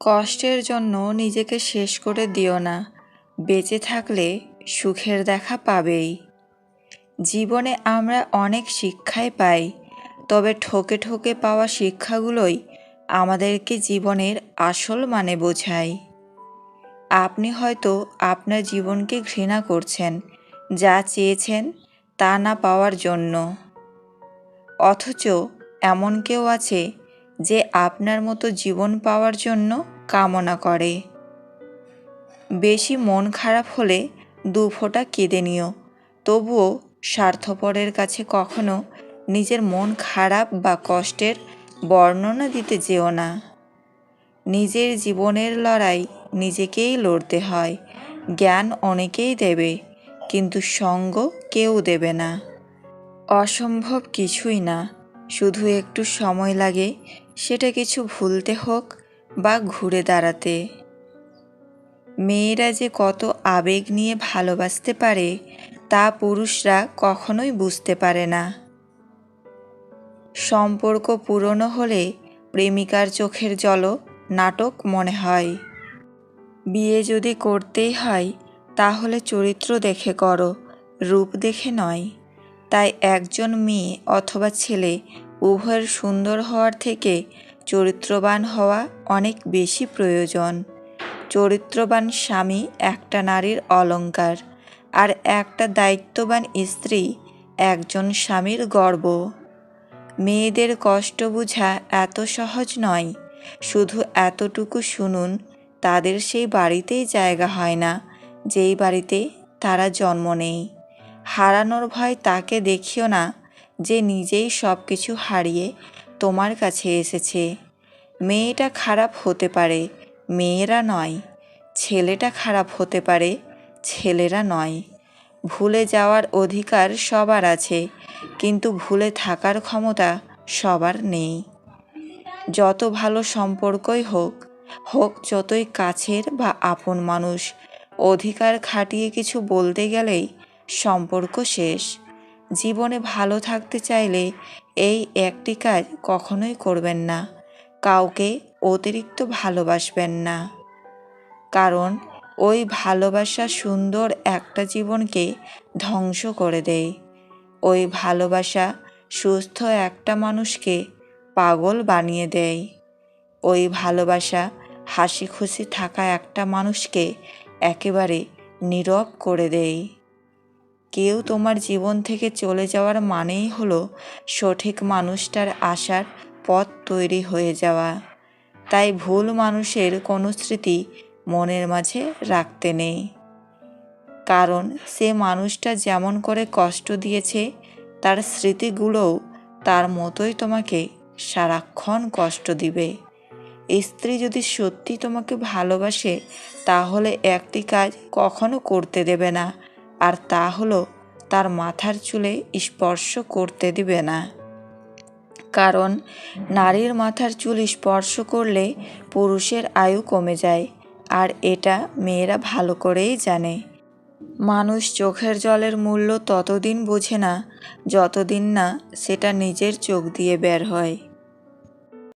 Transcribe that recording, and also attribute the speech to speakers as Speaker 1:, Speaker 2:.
Speaker 1: কষ্টের জন্য নিজেকে শেষ করে দিও না। বেঁচে থাকলে সুখের দেখা পাবেই। জীবনে আমরা অনেক শিক্ষাই পাই, তবে ঠকে ঠকে পাওয়া শিক্ষাগুলোই আমাদেরকে জীবনের আসল মানে বোঝায়। আপনি হয়তো আপনার জীবনকে ঘৃণা করছেন, যা চেয়েছেন তা না পাওয়ার জন্য। অথচ এমন কেউ আছে যে আপনার মতো জীবন পাওয়ার জন্য কামনা করে। বেশি মন খারাপ হলে দু ফোঁটা কেঁদে নিও। তবুও স্বার্থপরের কাছে কখনো নিজের মন খারাপ বা কষ্টের বর্ণনা দিতে যেও না। নিজের জীবনের লড়াই নিজেকেই লড়তে হয়। জ্ঞান অনেকেই দেবে, কিন্তু সঙ্গ কেউ দেবে না। অসম্ভব কিছুই না। শুধু একটু সময় লাগে সেটা কিছু ভুলতে হোক বা ঘুরে দাঁড়াতে। মেয়েরা যে কত আবেগ নিয়ে ভালোবাসতে পারে, তা পুরুষরা কখনোই বুঝতে পারে না। সম্পর্ক পুরনো হলে প্রেমিকার চোখের জলও নাটক মনে হয়। বিয়ে যদি করতেই হয়, তাহলে চরিত্র দেখে করো, রূপ দেখে নয়। তাই একজন মেয়ে অথবা ছেলে উভয়ের সুন্দর হওয়ার থেকে চরিত্রবান হওয়া অনেক বেশি প্রয়োজন। চরিত্রবান স্বামী একটা নারীর অলঙ্কার আর একটা দায়িত্ববান স্ত্রী একজন স্বামীর গর্ব। মেয়েদের কষ্ট বোঝা এত সহজ নয়, শুধু এতটুকু শুনুন, তাদের সেই বাড়িতেই জায়গা হয় না, যেই বাড়িতে তারা জন্ম নেই হারানোর ভয় তাকে দেখিও না যে নিজেই সব কিছু হারিয়ে তোমার কাছে এসেছে। মেয়েটা খারাপ হতে পারে, মেয়েরা নয়। ছেলেটা খারাপ হতে পারে, ছেলেরা নয়। ভুলে যাওয়ার অধিকার সবার আছে, কিন্তু ভুলে থাকার ক্ষমতা সবার নেই। যত ভালো সম্পর্কই হোক হোক যতই কাছের বা আপন মানুষ, অধিকার খাটিয়ে কিছু বলতে গেলেই সম্পর্ক শেষ। জীবনে ভালো থাকতে চাইলে এই একটি কাজ কখনোই করবেন না। কাউকে অতিরিক্ত ভালোবাসবেন না। কারণ ওই ভালোবাসা সুন্দর একটা জীবনকে ধ্বংস করে দেয়। ওই ভালোবাসা সুস্থ একটা মানুষকে পাগল বানিয়ে দেয়। ওই ভালোবাসা হাসি খুশি থাকা একটা মানুষকে একেবারে নীরব করে দেয়। কেউ তোমার জীবন থেকে চলে যাওয়ার মানেই হলো সঠিক মানুষটার আসার পথ তৈরি হয়ে যাওয়া। তাই ভুল মানুষের কোনো স্মৃতি মনের মাঝে রাখতে নেই। কারণ সে মানুষটা যেমন করে কষ্ট দিয়েছে, তার স্মৃতিগুলোও তার মতোই তোমাকে সারাক্ষণ কষ্ট দিবে। স্ত্রী যদি সত্যি তোমাকে ভালোবাসে, তাহলে একটি কাজ কখনো করতে দেবে না। আর তা হলো তার মাথার চুলে স্পর্শ করতে দিবে না। কারণ নারীর মাথার চুল স্পর্শ করলে পুরুষের আয়ু কমে যায়, আর এটা মেয়েরা ভালো করেই জানে। মানুষ চোখের জলের মূল্য ততদিন বোঝে না, যতদিন না সেটা নিজের চোখ দিয়ে বের হয়।